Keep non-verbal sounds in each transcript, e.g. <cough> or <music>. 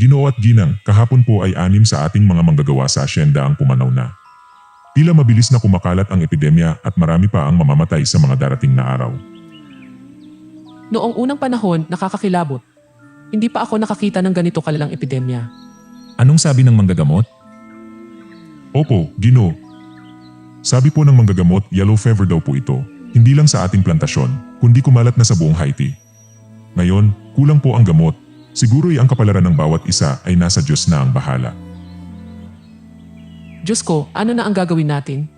Ginoo at Ginang, kahapon po ay anim sa ating mga manggagawa sa asyenda ang pumanaw na. Tila mabilis na kumakalat ang epidemya at marami pa ang mamamatay sa mga darating na araw. Noong unang panahon, nakakakilabot. Hindi pa ako nakakita ng ganito kalalang epidemya. Anong sabi ng manggagamot? Opo, Ginoo. Sabi po ng manggagamot, yellow fever daw po ito. Hindi lang sa ating plantasyon, kundi kumalat na sa buong Haiti. Ngayon, kulang po ang gamot. Siguro'y ang kapalaran ng bawat isa ay nasa Diyos na ang bahala. Diyos ko, ano na ang gagawin natin?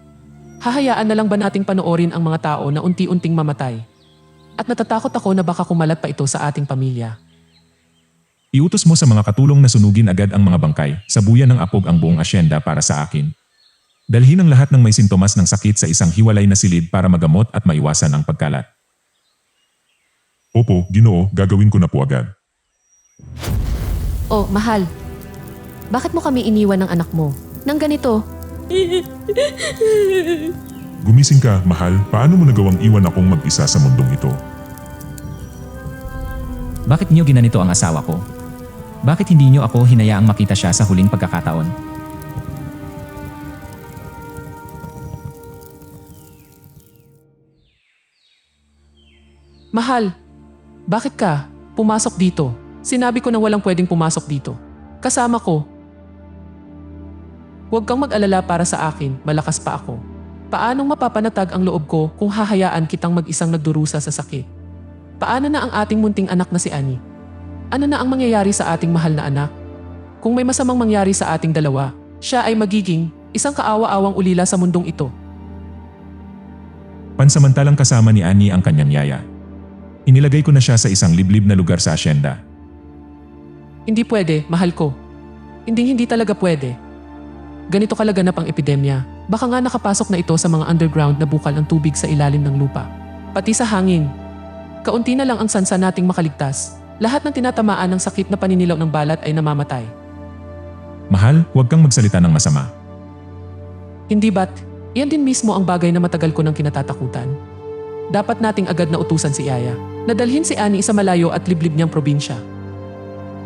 Hahayaan na lang ba nating panoorin ang mga tao na unti-unting mamatay? At natatakot ako na baka kumalat pa ito sa ating pamilya. Iutos mo sa mga katulong na sunugin agad ang mga bangkay, sabuyan ng apog ang buong asyenda para sa akin. Dalhin ang lahat ng may sintomas ng sakit sa isang hiwalay na silid para magamot at maiwasan ang pagkalat. Opo, Ginoo, gagawin ko na po agad. Oh, mahal. Bakit mo kami iniwan ng anak mo? Nang ganito, Gumising ka, mahal. Paano mo nagawang iwan akong mag-isa sa mundong ito? Bakit niyo ginanito ang asawa ko? Bakit hindi niyo ako hinayaang makita siya sa huling pagkakataon? Mahal, bakit ka? Pumasok dito. Sinabi ko na walang pwedeng pumasok dito. Kasama ko. Huwag kang mag-alala para sa akin, malakas pa ako. Paanong mapapanatag ang loob ko kung hahayaan kitang mag-isang nagdurusa sa sakit? Paano na ang ating munting anak na si Annie? Ano na ang mangyayari sa ating mahal na anak? Kung may masamang mangyari sa ating dalawa, siya ay magiging isang kaawa-awang ulila sa mundong ito. Pansamantalang kasama ni Annie ang kanyang yaya. Inilagay ko na siya sa isang liblib na lugar sa asyenda. Hindi pwede, mahal ko. Hindi hindi talaga pwede. Ganito kalaganap ang epidemya. Baka nga nakapasok na ito sa mga underground na bukal ng tubig sa ilalim ng lupa. Pati sa hangin. Kaunti na lang ang sansa nating makaligtas. Lahat ng tinatamaan ng sakit na paninilaw ng balat ay namamatay. Mahal, huwag kang magsalita ng masama. Hindi ba't, yan din mismo ang bagay na matagal ko nang kinatatakutan. Dapat nating agad na utusan si Yaya. Nadalhin si Ani sa malayo at liblib niyang probinsya.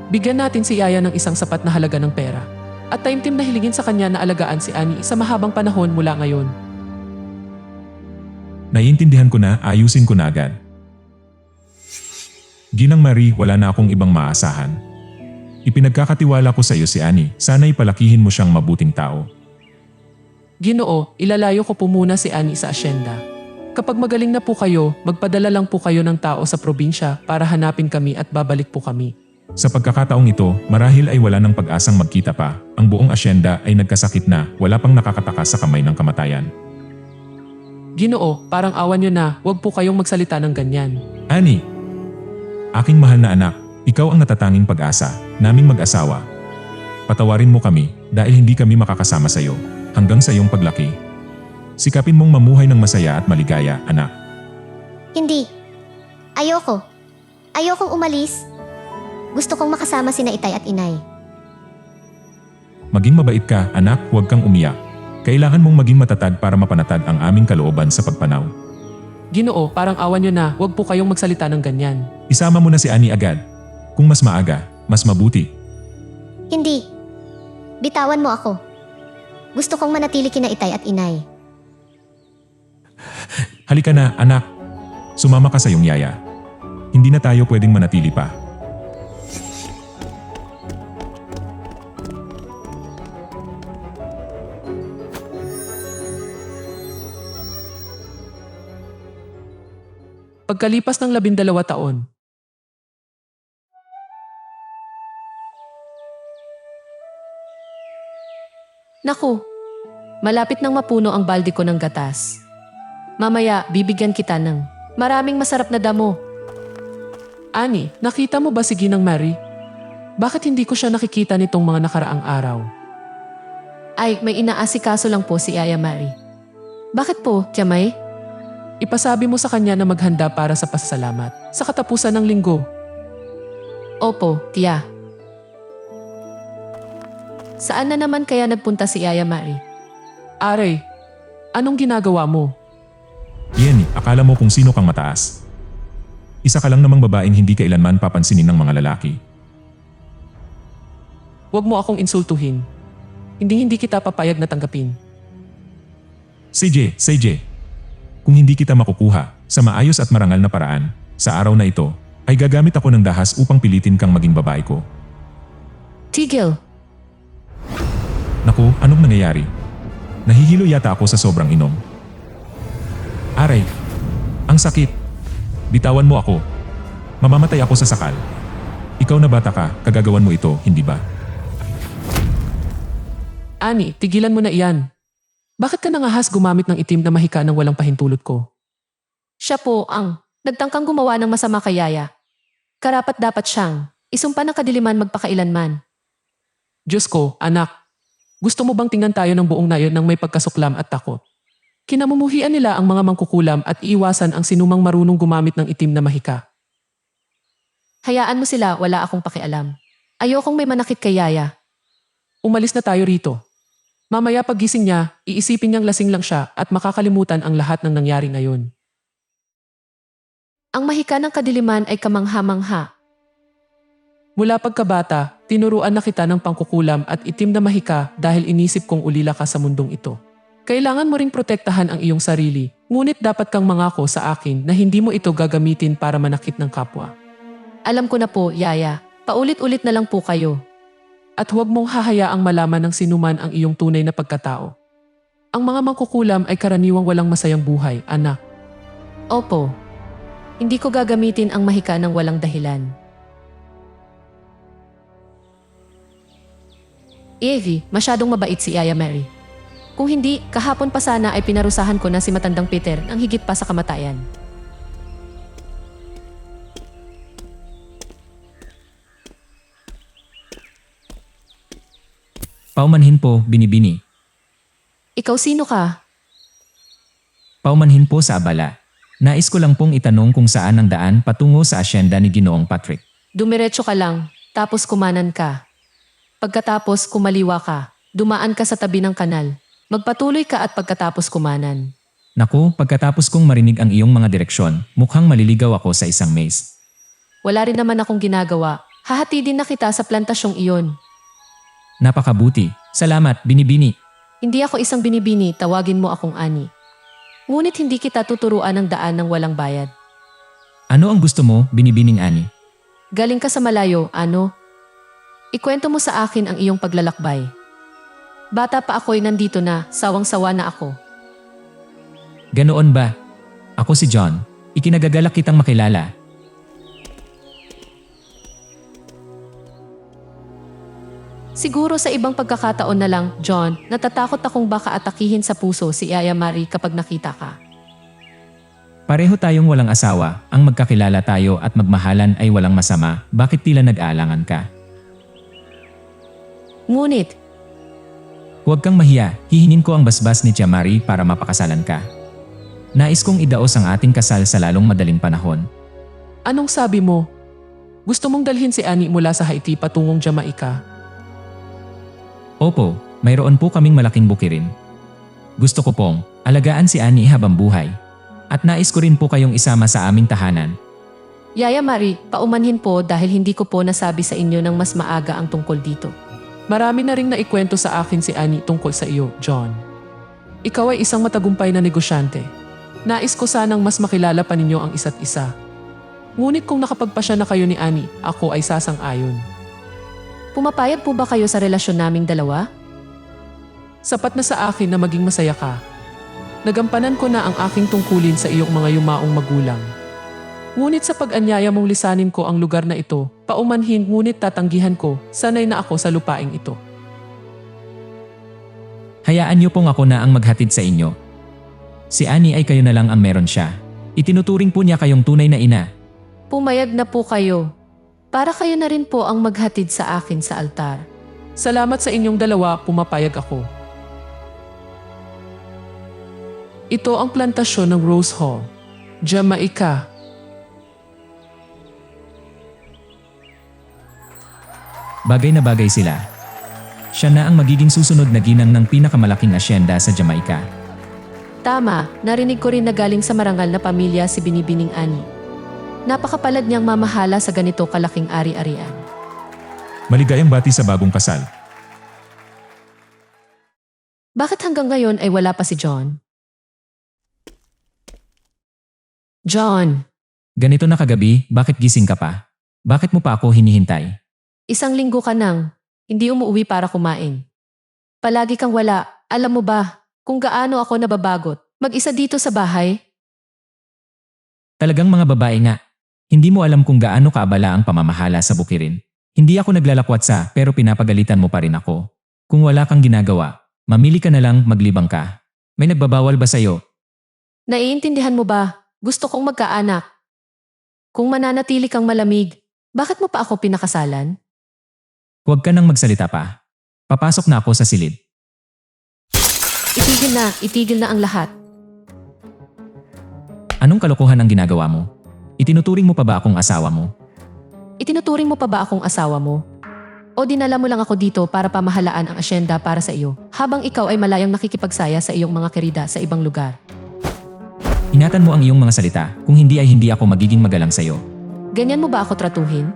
Bigyan natin si Yaya ng isang sapat na halaga ng pera. At taimtim na hilingin sa kanya na alagaan si Ani sa mahabang panahon mula ngayon. Naiintindihan ko na, ayusin ko na agad. Ginang Marie, wala na akong ibang maasahan. Ipinagkakatiwala ko sa iyo si Annie, sana'y palakihin mo siyang mabuting tao. Ginoo, ilalayo ko po muna si Ani sa asyenda. Kapag magaling na po kayo, magpadala lang po kayo ng tao sa probinsya para hanapin kami at babalik po kami. Sa pagkakataong ito, marahil ay wala ng pag-asang magkita pa. Ang buong asyenda ay nagkasakit na, wala pang nakakatakas sa kamay ng kamatayan. Ginoo, parang awan nyo na, huwag po kayong magsalita ng ganyan. Annie! Aking mahal na anak, ikaw ang natatanging pag-asa, naming mag-asawa. Patawarin mo kami dahil hindi kami makakasama sa iyo hanggang sa iyong paglaki. Sikapin mong mamuhay ng masaya at maligaya, anak. hindi. Ayoko. Ayokong umalis. Gusto kong makasama sina itay at inay. Maging mabait ka, anak, huwag kang umiyak. Kailangan mong maging matatag para mapanatag ang aming kalooban sa pagpanaw. Ginoo, parang awan nyo na, huwag po kayong magsalita ng ganyan. Isama mo na si Annie agad. Kung mas maaga, mas mabuti. Hindi. Bitawan mo ako. Gusto kong manatili kina itay at inay. Halika na, anak. Sumama ka sa iyong yaya. Hindi na tayo pwedeng manatili pa. Pagkalipas ng labindalawa taon, Naku, malapit nang mapuno ang balde ko ng gatas. Mamaya, bibigyan kita ng maraming masarap na damo. Ani, nakita mo ba si Ginang Mary? Bakit hindi ko siya nakikita nitong mga nakaraang araw? Ay, may inaasikaso lang po si Aya Mari. Bakit po, Tiamay? Ipasabi mo sa kanya na maghanda para sa pasasalamat sa katapusan ng linggo. Opo, tiya. Saan na naman kaya nagpunta si Aya Mari? Are, anong ginagawa mo? Yenny, akala mo kung sino kang mataas. Isa ka lang namang babaeng hindi kailanman papansinin ng mga lalaki. Huwag mo akong insultuhin. Hindi hindi kita papayag na tanggapin. CJ, CJ. Kung hindi kita makukuha sa maayos at marangal na paraan, sa araw na ito, ay gagamit ako ng dahas upang pilitin kang maging babae ko. Tigil, Naku, anong nangyayari? Nahihilo yata ako sa sobrang inom. Aray, ang sakit. Bitawan mo ako. Mamamatay ako sa sakal. Ikaw na bata ka, kagagawan mo ito, hindi ba? Ani, tigilan mo na iyan. Bakit ka nangahas gumamit ng itim na mahika ng walang pahintulot ko? siya po ang nagtangkang gumawa ng masama kay Yaya. Karapat dapat siyang isumpa ng kadiliman magpakailanman. Diyos ko, anak. Gusto mo bang tingnan tayo ng buong nayon ng may pagkasuklam at takot? Kinamumuhian nila ang mga mangkukulam at iiwasan ang sinumang marunong gumamit ng itim na mahika. Hayaan mo sila, wala akong pakialam. Ayokong may manakit kay Yaya. Umalis na tayo rito. Mamaya pagising niya, iisipin niyang lasing lang siya at makakalimutan ang lahat ng nangyari ngayon. Ang mahika ng kadiliman ay kamangha-mangha. Mula pagkabata, tinuruan na kita ng pangkukulam at itim na mahika dahil inisip kong ulila ka sa mundong ito. Kailangan mo ring protektahan ang iyong sarili, ngunit dapat kang mangako sa akin na hindi mo ito gagamitin para manakit ng kapwa. Alam ko na po, Yaya. Paulit-ulit na lang po kayo. At huwag mong hahayaang malaman ng sinuman ang iyong tunay na pagkatao. Ang mga mangkukulam ay karaniwang walang masayang buhay, anak. Opo. Hindi ko gagamitin ang mahika ng walang dahilan. Evie, masyadong mabait si Yaya Mary. Kung hindi, kahapon pa sana ay pinarusahan ko na si matandang Peter ng higit pa sa kamatayan. Paumanhin po, binibini. Ikaw sino ka? Paumanhin po sa abala. Nais ko lang pong itanong kung saan ang daan patungo sa asyenda ni Ginoong Patrick. Dumiretso ka lang, tapos kumanan ka. Pagkatapos kumaliwa ka, dumaan ka sa tabi ng kanal. Magpatuloy ka at pagkatapos kumanan. Naku, pagkatapos kong marinig ang iyong mga direksyon, mukhang maliligaw ako sa isang maze. Wala rin naman akong ginagawa. Hahatidin na kita sa plantasyong iyon. Napakabuti. Salamat, binibini. Hindi ako isang binibini, tawagin mo akong Ani. Ngunit hindi kita tuturuan ng daan ng walang bayad. Ano ang gusto mo, binibining Ani? Galing ka sa malayo, ano? Ikwento mo sa akin ang iyong paglalakbay. Bata pa ako'y nandito na, sawang-sawa na ako. Ganoon ba? Ako si John. Ikinagagalak kitang makilala. Siguro sa ibang pagkakataon na lang, John, natatakot akong baka atakihin sa puso si Yaya Marie kapag nakita ka. Pareho tayong walang asawa, ang magkakilala tayo at magmahalan ay walang masama, bakit tila nag-aalangan ka? Ngunit, Huwag kang mahiya, hihingin ko ang basbas ni Jamari para mapakasalan ka. Nais kong idaos ang ating kasal sa lalong madaling panahon. Anong sabi mo? Gusto mong dalhin si Ani mula sa Haiti patungong Jamaica? Opo, mayroon po kaming malaking bukirin. Gusto ko pong alagaan si Ani habang buhay. At nais ko rin po kayong isama sa aming tahanan. Yaya Marie, paumanhin po dahil hindi ko po nasabi sa inyo ng mas maaga ang tungkol dito. Marami na ring naikwento sa akin si Ani tungkol sa iyo, John. Ikaw ay isang matagumpay na negosyante. Nais ko sanang mas makilala pa ninyo ang isa't isa. Ngunit kung nakapagpasya na kayo ni Ani, ako ay sasang-ayon. Pumapayag po ba kayo sa relasyon naming dalawa? Sapat na sa akin na maging masaya ka. Nagampanan ko na ang aking tungkulin sa iyong mga yumaong magulang. Ngunit sa pag-anyaya mong lisanin ko ang lugar na ito, paumanhin ngunit tatanggihan ko, sanay na ako sa lupaing ito. Hayaan niyo pong ako na ang maghatid sa inyo. Si Ani ay kayo na lang ang meron siya. Itinuturing po niya kayong tunay na ina. Pumayag na po kayo. Para kayo na rin po ang maghatid sa akin sa altar. Salamat sa inyong dalawa, pumapayag ako. Ito ang plantasyon ng Rose Hall, Jamaica. Bagay na bagay sila. Siya na ang magiging susunod na ginang ng pinakamalaking asyenda sa Jamaica. Tama, narinig ko rin na galing sa marangal na pamilya si Binibining Ani. Napakapalad niyang mamahala sa ganito kalaking ari-arian. Maligayang bati sa bagong kasal. Bakit hanggang ngayon ay wala pa si John? John, Ganito na kagabi, bakit gising ka pa? Bakit mo pa ako hinihintay? isang linggo ka nang hindi umuwi para kumain. Palagi kang wala. Alam mo ba kung gaano ako nababagot? Mag-isa dito sa bahay? Talagang mga babae nga. Hindi mo alam kung gaano kaabala ang pamamahala sa bukirin. Hindi ako naglalakwat sa pero pinapagalitan mo pa rin ako. Kung wala kang ginagawa, mamili ka na lang maglibang ka. May nagbabawal ba sa'yo? Naiintindihan mo ba? Gusto kong magkaanak. Kung mananatili kang malamig, bakit mo pa ako pinakasalan? Huwag ka nang magsalita pa. Papasok na ako sa silid. Itigil na, itigil na ang lahat. Anong kalokohan ang ginagawa mo? Itinuturing mo pa ba akong asawa mo? Itinuturing mo pa ba akong asawa mo? O dinala mo lang ako dito para pamahalaan ang asyenda para sa iyo, habang ikaw ay malayang nakikipagsaya sa iyong mga kerida sa ibang lugar. Ingatan mo ang iyong mga salita, kung hindi ay hindi ako magiging magalang sa'yo. Ganyan mo ba ako tratuhin?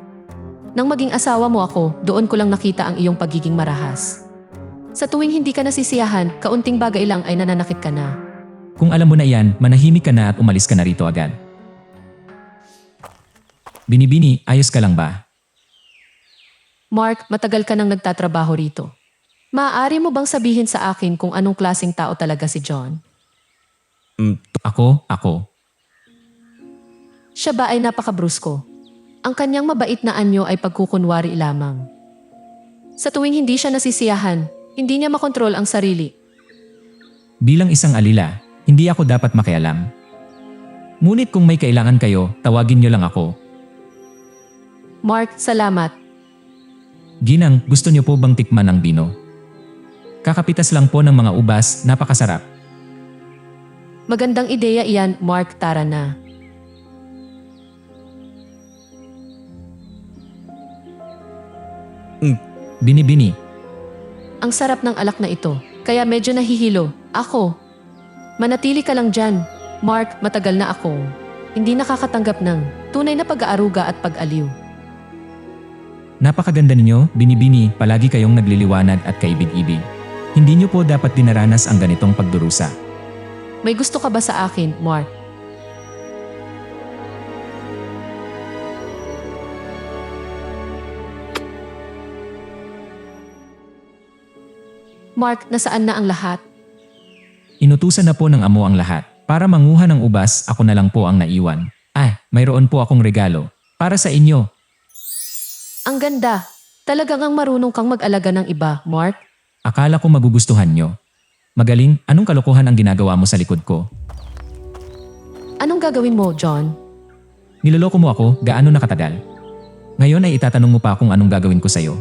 Nang maging asawa mo ako, doon ko lang nakita ang iyong pagiging marahas. Sa tuwing hindi ka nasisiyahan, kaunting bagay lang ay nananakit ka na. Kung alam mo na iyan, manahimik ka na at umalis ka na rito agad. Binibini, ayos ka lang ba? Mark, matagal ka nang nagtatrabaho rito. Maaari mo bang sabihin sa akin kung anong klaseng tao talaga si John? Ako, ako. Siya ba ay napakabrusko? Ang kanyang mabait na anyo ay pagkukunwari lamang. Sa tuwing hindi siya nasisiyahan, hindi niya makontrol ang sarili. Bilang isang alila, hindi ako dapat makialam. Ngunit kung may kailangan kayo, tawagin niyo lang ako. Mark, salamat. Ginang, gusto niyo po bang tikman ng bino? Kakapitas lang po ng mga ubas, napakasarap. Magandang ideya iyan, Mark, tara na. Binibini, Ang sarap ng alak na ito, kaya medyo nahihilo. Ako. Manatili ka lang dyan. Mark, matagal na ako. Hindi nakakatanggap ng tunay na pag-aaruga at pag-aliw. Napakaganda ninyo, binibini, palagi kayong nagliliwanag at kaibig-ibig. Hindi niyo po dapat dinaranas ang ganitong pagdurusa. May gusto ka ba sa akin, Mark? Mark, nasaan na ang lahat? Inutusan na po ng amo ang lahat. Para manguha ng ubas, ako na lang po ang naiwan. Ah, mayroon po akong regalo. Para sa inyo. Ang ganda. Talagang ang marunong kang mag-alaga ng iba, Mark. Akala ko magugustuhan nyo. Magaling, anong kalokohan ang ginagawa mo sa likod ko? Anong gagawin mo, John? Niloloko mo ako, gaano nakatagal? Ngayon ay itatanong mo pa kung anong gagawin ko sa'yo.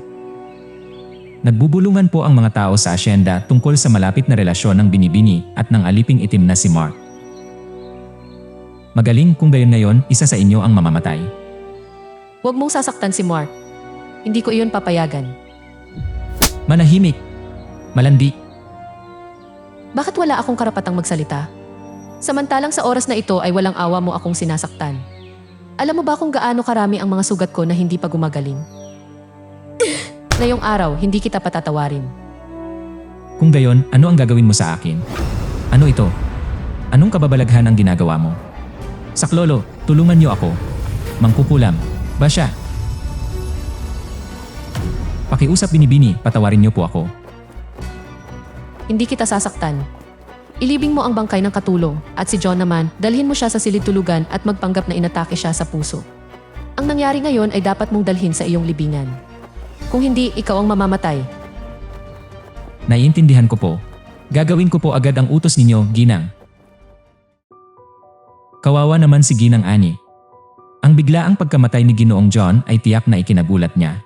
Nagbubulungan po ang mga tao sa asyenda tungkol sa malapit na relasyon ng binibini at ng aliping itim na si Mark. Magaling kung gayon ngayon, isa sa inyo ang mamamatay. Huwag mong sasaktan si Mark. Hindi ko iyon papayagan. Manahimik. Malandi. Bakit wala akong karapatang magsalita? Samantalang sa oras na ito ay walang awa mo akong sinasaktan. Alam mo ba kung gaano karami ang mga sugat ko na hindi pa gumagaling? <laughs> Ngayong araw, hindi kita patatawarin. Kung gayon, ano ang gagawin mo sa akin? Ano ito? Anong kababalaghan ang ginagawa mo? Saklolo, tulungan niyo ako. Mangkukulam. Ba siya? Pakiusap binibini, patawarin niyo po ako. Hindi kita sasaktan. Ilibing mo ang bangkay ng katulong at si John naman, dalhin mo siya sa silid tulugan at magpanggap na inatake siya sa puso. Ang nangyari ngayon ay dapat mong dalhin sa iyong libingan. Kung hindi, ikaw ang mamamatay. Naiintindihan ko po. Gagawin ko po agad ang utos ninyo, Ginang. Kawawa naman si Ginang Ani. Ang biglaang pagkamatay ni Ginoong John ay tiyak na ikinagulat niya.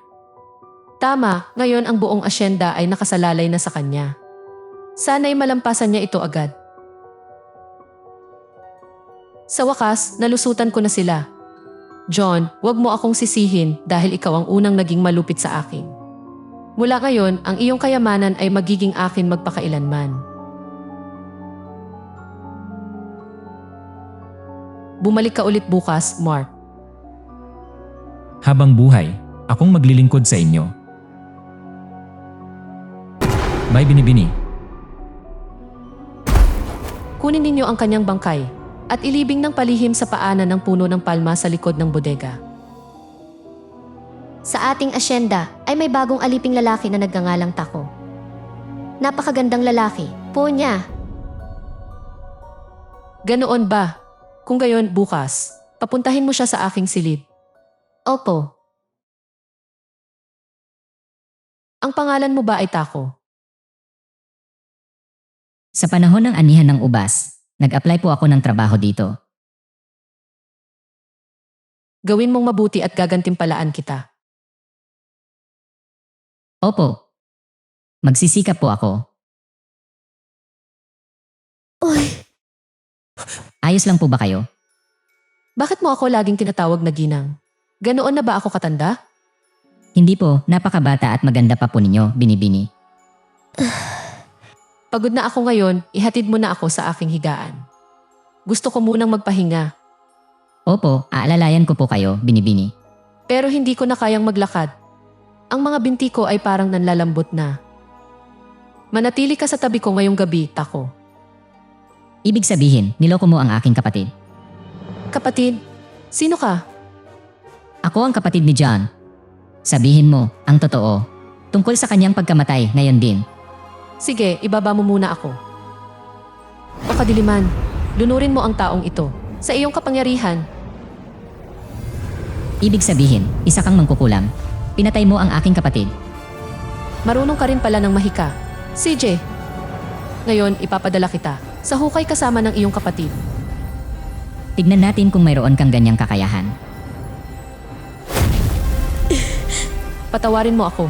Tama, ngayon ang buong asyenda ay nakasalalay na sa kanya. Sana'y malampasan niya ito agad. Sa wakas, nalusutan ko na sila. John, wag mo akong sisihin dahil ikaw ang unang naging malupit sa akin. Mula ngayon, ang iyong kayamanan ay magiging akin magpakailanman. Bumalik ka ulit bukas, Mark. Habang buhay, akong maglilingkod sa inyo. Bye binibini. Kunin ninyo ang kanyang bangkay at ilibing ng palihim sa paanan ng puno ng palma sa likod ng bodega. Sa ating asyenda ay may bagong aliping lalaki na nagngangalang Tako. Napakagandang lalaki. Po niya. Ganoon ba? Kung gayon bukas, papuntahin mo siya sa aking silid. Opo. Ang pangalan mo ba ay Tako? Sa panahon ng anihan ng ubas, nag-apply po ako ng trabaho dito. Gawin mong mabuti at gagantimpalaan kita. Opo. Magsisikap po ako. Uy, Ayos lang po ba kayo? Bakit mo ako laging tinatawag na ginang? Ganoon na ba ako katanda? Hindi po, napakabata at maganda pa po ninyo, binibini. Pagod na ako ngayon, ihatid mo na ako sa aking higaan. Gusto ko munang magpahinga, Opo, aalalayan ko po kayo, binibini. pero hindi ko na kayang maglakad. Ang mga binti ko ay parang nanlalambot na. Manatili ka sa tabi ko ngayong gabi, Tako. Ibig sabihin, niloko mo ang aking kapatid. Kapatid, sino ka? Ako ang kapatid ni John. Sabihin mo, ang totoo. Tungkol sa kanyang pagkamatay ngayon din. Sige, ibaba mo muna ako. O kadiliman, lunurin mo ang taong ito. Sa iyong kapangyarihan, Ibig sabihin, isa kang mangkukulam. Pinatay mo ang aking kapatid. marunong ka rin pala ng mahika. CJ, ngayon ipapadala kita sa hukay kasama ng iyong kapatid. Tignan natin kung mayroon kang ganyang kakayahan. Patawarin mo ako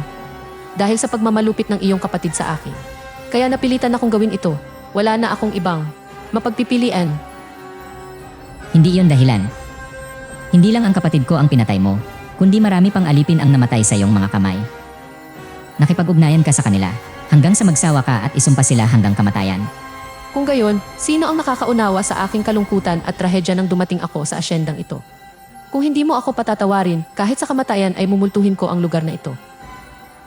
dahil sa pagmamalupit ng iyong kapatid sa akin. Kaya napilitan akong gawin ito. Wala na akong ibang mapagpipilian. Hindi iyon dahilan. Hindi lang ang kapatid ko ang pinatay mo, kundi marami pang alipin ang namatay sa iyong mga kamay. Nakipag-ugnayan ka sa kanila hanggang sa magsawa ka at isumpa sila hanggang kamatayan. Kung gayon, sino ang nakakaunawa sa aking kalungkutan at trahedya nang dumating ako sa asyendang ito? Kung hindi mo ako patatawarin, kahit sa kamatayan ay mumultuhin ko ang lugar na ito.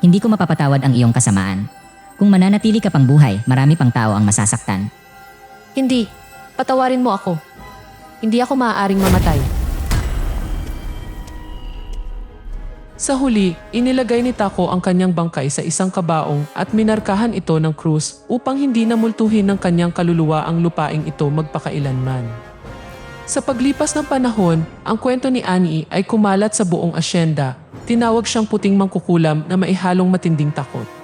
Hindi ko mapapatawad ang iyong kasamaan. Kung mananatili ka pang buhay, marami pang tao ang masasaktan. Hindi, patawarin mo ako. Hindi ako maaaring mamatay. Sa huli, inilagay ni Taco ang kanyang bangkay sa isang kabaong at minarkahan ito ng krus upang hindi namultuhin ng kanyang kaluluwa ang lupaing ito magpakailanman. Sa paglipas ng panahon, ang kwento ni Annie ay kumalat sa buong asyenda. Tinawag siyang puting mangkukulam na maihalong matinding takot.